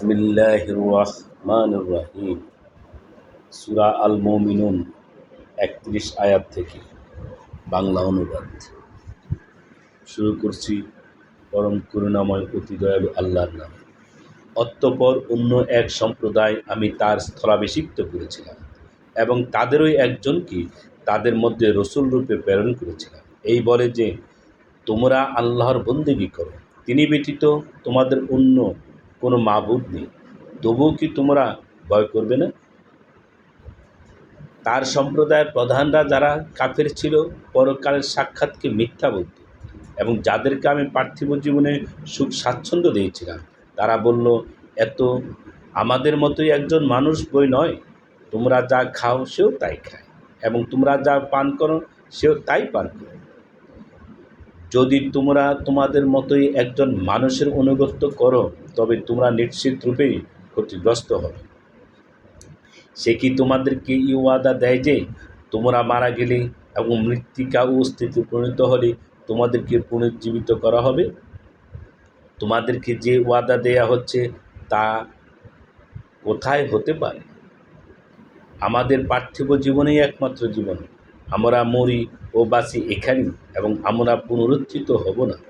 বিসমিল্লাহ রহমান রাহিম সুরা আল মমিনুন একত্রিশ আয়াত থেকে বাংলা অনুবাদ। শুরু করছি পরম করুণাময় অতি দয়ালু আল্লাহর নাম। অতঃপর অন্য এক সম্প্রদায় আমি তার স্থলাভিষিক্ত করেছিলাম এবং তাদেরই একজনকে তাদের মধ্যে রসুল রূপে প্রেরণ করেছিলাম। এই বলে যে, তোমরা আল্লাহর বন্দেগী করো। তিনি ব্যতীত তোমাদের অন্য কোনো মাবুদ নেই। তবুও কি তোমরা ভয় করবে না? তার সম্প্রদায়ের প্রধানরা যারা কাফের ছিল, পরকালের সাক্ষাৎকে মিথ্যা বলত এবং যাদেরকে আমি পার্থিব জীবনে সুখ স্বাচ্ছন্দ্য দিয়েছিলাম, তারা বলল, এত আমাদের মতোই একজন মানুষ বই নয়। তোমরা যা খাও, সেও তাই খায় এবং তোমরা যা পান করো, সেও তাই পান করো। যদি তোমরা তোমাদের মতোই একজন মানুষের অনুগত্য করো তবে তোমরা নিশ্চিত রূপেই ক্ষতিগ্রস্ত হবে। সে কি তোমাদেরকে ই ওয়াদা দেয় যে, তোমরা মারা গেলে এবং মৃত্তিকা ও স্থিতি পরিণত হলে তোমাদেরকে পুনর্জীবিত করা হবে? তোমাদেরকে যে ওয়াদা দেয়া হচ্ছে তা কোথায় হতে পারে? আমাদের পার্থিব জীবনেই একমাত্র জীবন। আমরা মরি ও বাঁচি এখানেই এবং আমরা পুনরুত্থিত হব না।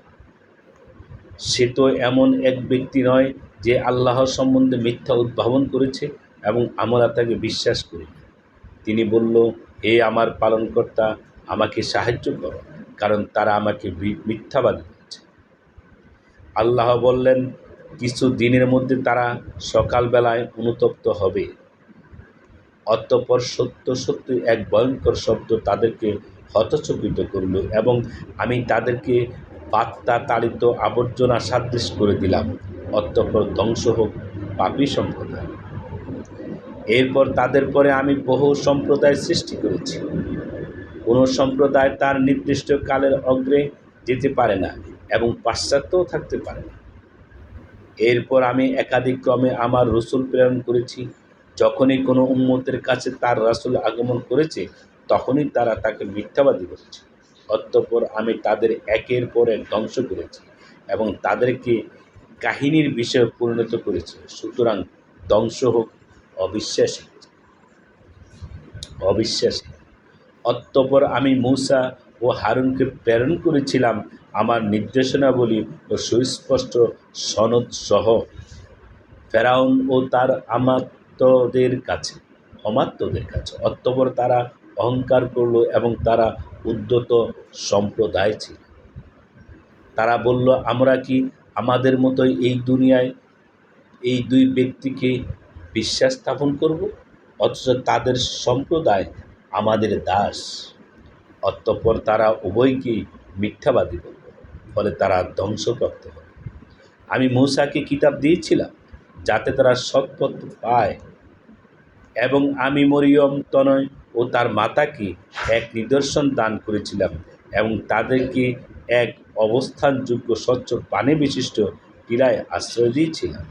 সে তো এমন এক ব্যক্তি নয় যে আল্লাহ সম্বন্ধে মিথ্যা উদ্ভাবন করেছে এবং আমরা তাকে বিশ্বাস করি। তিনি বলল, হে আমার পালনকর্তা, আমাকে সাহায্য করো, কারণ তারা আমাকে মিথ্যাবাদী বলছে। আল্লাহ বললেন, কিছু দিনের মধ্যে তারা সকালবেলায় অনুতপ্ত হবে। অতঃপর সত্য সত্য এক ভয়ঙ্কর শব্দ তাদেরকে হতচকিত করল এবং আমি তাদেরকে বার্তা তাড়িত আবর্জনা সাদৃশ করে দিলাম। অতঃপর ধ্বংস হোক পাপি সম্প্রদায়। এরপর তাদের পরে আমি বহু সম্প্রদায় সৃষ্টি করেছি। কোনো সম্প্রদায় তার নির্দিষ্ট কালের অগ্রে যেতে পারে না এবং পাশ্চাত্যও থাকতে পারে না। এরপর আমি একাধিক ক্রমে আমার রসুল প্রেরণ করেছি। যখনই কোনো উম্মতের কাছে তার রাসূল আগমন করেছে, তখনই তারা তাকে মিথ্যাবাদী করেছে অতঃপর আমি তাদের একের পর এক ধ্বংস করেছি এবং তাদেরকে কাহিনীর বিষয়ে পরিণত করেছি। সুতরাং ধ্বংস হোক, অবিশ্বাসী অবিশ্বাসী অতঃপর আমি মূসা ও হারুনকে প্রেরণ করেছিলাম আমার নির্দেশনাবলী ও সুস্পষ্ট সনদ সহ। ফেরাউন ও তার আমাত্যদের কাছে অমাত্যদের কাছে। অতঃপর তারা অহংকার করল এবং তারা উদ্যত সম্প্রদায় ছিল। তারা বলল, আমরা কি আমাদের মতোই এই দুনিয়ায় এই দুই ব্যক্তিকে বিশ্বাস স্থাপন করব? অথচ তাদের সম্প্রদায় আমাদের দাস। অতঃপর তারা উভয়কেই মিথ্যাবাদী করল ফলে তারা ধ্বংসপ্রাপ্ত হল। আমি মূসাকে কিতাব দিয়েছিলাম, যাতে তারা সৎপথ পায় এবং আমি মরিয়ম তনয় ও তার মাতাকে এক নিদর্শন দান করেছিলাম এবং তাদেরকে এক অবস্থানযোগ্য স্বচ্ছ পানি বিশিষ্ট টিলায় আশ্রয় দিয়েছিলাম।